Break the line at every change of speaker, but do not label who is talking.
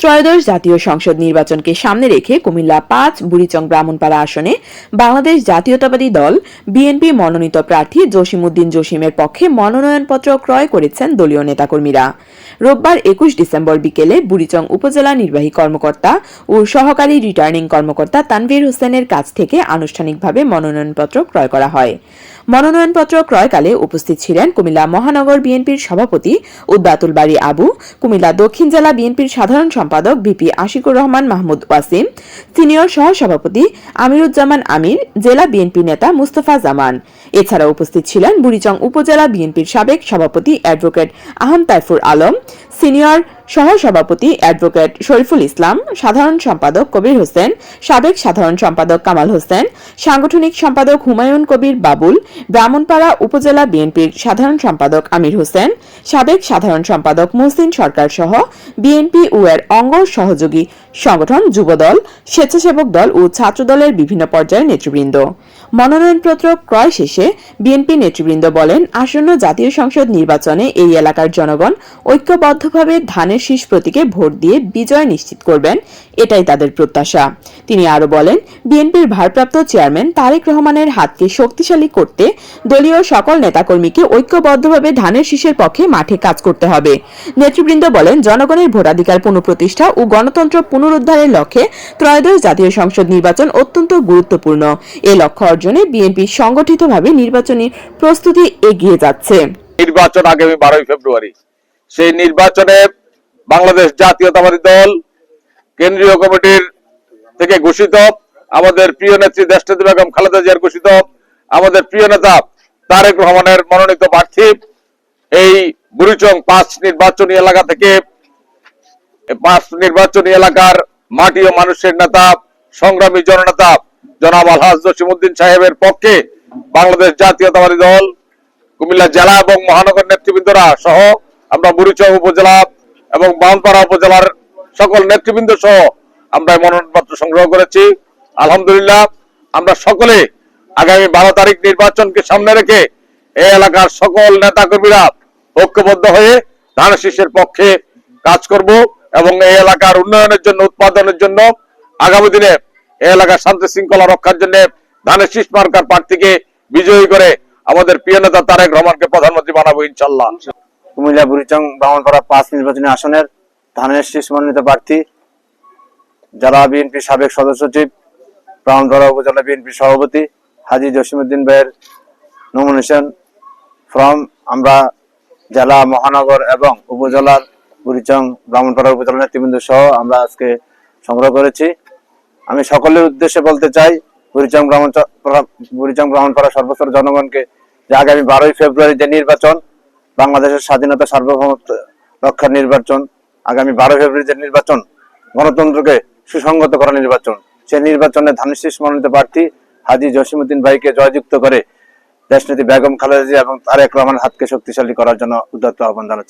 ত্রয়োদশ জাতীয় সংসদ নির্বাচনকে সামনে রেখে কুমিল্লা পাঁচ, বুড়িচং ব্রাহ্মণপাড়া আসনে বাংলাদেশ জাতীয়তাবাদী দল, বিএনপি মনোনীত প্রার্থী জসিমউদ্দিন জসিমের পক্ষে মনোনয়নপত্র ক্রয় করেছেন দলীয় নেতাকর্মীরা। রোববার একুশ ডিসেম্বর বিকেলে বুড়িচং উপজেলা নির্বাহী কর্মকর্তা ও সহকারী রিটার্নিং কর্মকর্তা তানভীর হোসেনের কাছ থেকে আনুষ্ঠানিকভাবে মনোনয়নপত্র ক্রয় করা হয়। মনোনয়নপত্র ক্রয়কালে উপস্থিত ছিলেন কুমিল্লা মহানগর বিএনপির সভাপতি উদ্দাতুল বাড়ি আবু, কুমিল্লা দক্ষিণ জেলা বিএনপির সাধারণ সম্পাদক বিপি আশিকুর রহমান মাহমুদ ওয়াসিম, সিনিয়র সহসভাপতি আমিরুজ্জামান আমির, জেলা বিএনপি নেতা মুস্তফা জামান। এছাড়া উপস্থিত ছিলেন বুড়িচং উপজেলা বিএনপির সাবেক সভাপতি অ্যাডভোকেট আহম তাইফুর আলম সিনিয়র সহসভাপতি অ্যাডভোকেট শরীফুল ইসলাম, সাধারণ সম্পাদক কবির হোসেন, সাবেক সাধারণ সম্পাদক কামাল হোসেন, সাংগঠনিক সম্পাদক হুমায়ুন কবির বাবুল, ব্রাহ্মণপাড়া উপজেলা বিএনপির সাধারণ সম্পাদক আমির হোসেন, সাবেক সাধারণ সম্পাদক মুহসিন সরকার সহ বিএনপি ও এর অঙ্গ সহযোগী সংগঠন যুবদল, স্বেচ্ছাসেবক দল ও ছাত্রদলের বিভিন্ন পর্যায়ের নেতৃবৃন্দ। মনোনয়নপত্র ক্রয় শেষে বিএনপি নেতৃবৃন্দ বলেন, আসন্ন জাতীয় সংসদ নির্বাচনে এই এলাকার জনগণ ঐক্যবদ্ধভাবে ধানের শীষ প্রতীকে ভোট দিয়ে বিজয় নিশ্চিত করবেন, এটাই তাদের প্রত্যাশা। তিনি আরও বলেন, বিএনপির ভারপ্রাপ্ত চেয়ারম্যান তারেক রহমানের হাতকে শক্তিশালী করতে দলীয় সকল নেতাকর্মীকে ঐক্যবদ্ধভাবে ধানের শীষের পক্ষে মাঠে কাজ করতে হবে। নেতৃবৃন্দ বলেন, জনগণের ভোটাধিকার পুনঃপ্রতিষ্ঠা ও গণতন্ত্র পুনরুদ্ধারের লক্ষ্যে ত্রয়োদশ জাতীয় সংসদ নির্বাচন অত্যন্ত গুরুত্বপূর্ণ। এ লক্ষ্য অর্জনে বিএনপি সংগঠিতভাবে নির্বাচনী প্রস্তুতি এগিয়ে যাচ্ছে।
নির্বাচন আগামী বারোই ফেব্রুয়ারি। সেই নির্বাচনে বাংলাদেশ জাতীয়তাবাদী দল কেন্দ্রীয় কমিটির থেকে ঘোষিত, আমাদের প্রিয় নেত্রী দেশনেত্রী বেগম খালেদা জিয়ার ঘোষিত, আমাদের প্রিয় নেতা তারেক রহমানের মনোনীত প্রার্থী এই বুড়িচং পাঁচ নির্বাচনী এলাকা থেকে পাঁচ নির্বাচনী এলাকার মাটি ও মানুষের নেতা, সংগ্রামী জননেতা জনাব আলহাজ জসিমুদ্দিন সাহেবের পক্ষে বাংলাদেশ জাতীয়তাবাদী দল, কুমিল্লা জেলা এবং মহানগর নেতৃবৃন্দরা সহ আমরা বুড়িচং উপজেলা এবং বাউনপাড়া উপজেলার সকল নেতৃবৃন্দ সহ আমরা মনোনয়নপত্র সংগ্রহ করেছি। আলহামদুলিল্লাহ, আমরা সকলে আগামী বারো তারিখ নির্বাচনকে সামনে রেখে এই এলাকার সকল নেতাকর্মীরা ঐক্যবদ্ধ হয়ে ধান শীষের পক্ষে কাজ করব এবং এই এলাকার উন্নয়নের জন্য, উৎপাদনের জন্য আগামী দিনে এই এলাকার শান্তি শৃঙ্খলা রক্ষার জন্য ধানের শীষ মার্কার প্রার্থীকে বিজয়ী করে আমাদের প্রিয় নেতা তারেক রহমানকে প্রধানমন্ত্রী বানাবো ইনশাল্লাহ।
কুমিল্লা বুড়িচং ব্রাহ্মণপাড়া পাঁচ নির্বাচনী আসনের ধানের শীষ মনোনীত প্রার্থী। জেলা বিএনপি সাবেক সদস্য সচিব ব্রাহ্মণপাড়া উপজেলা বিএনপি সভাপতি হাজি জসিমুদ্দিন ভাইয়ের নমিনেশন ফ্রম আমরা জেলা মহানগর এবং উপজেলার বুড়িচং ব্রাহ্মণপাড়া উপজেলা নেতৃবৃন্দ সহ আমরা আজকে সংগ্রহ করেছি। আমি সকলের উদ্দেশ্যে বলতে চাই, বুড়িচং ব্রাহ্মণ বুড়িচং ব্রাহ্মণপাড়া সর্বস্তর জনগণকে যে আগামী বারোই ফেব্রুয়ারি যে নির্বাচন বাংলাদেশের স্বাধীনতা সার্বভৌমত্ব রক্ষার নির্বাচন, আগামী বারো ফেব্রুয়ারিতে নির্বাচন, গণতন্ত্রকে সুসংগত করা নির্বাচন। সে নির্বাচনে ধানশীষ মনোনীত প্রার্থী হাজি জসিমুদ্দিন ভাইকে জয়যুক্ত করে দেশনীতি বেগম খালেদা জিয়া এবং তারেক রহমান হাতকে শক্তিশালী করার জন্য উদ্যত আহ্বান জানাচ্ছি।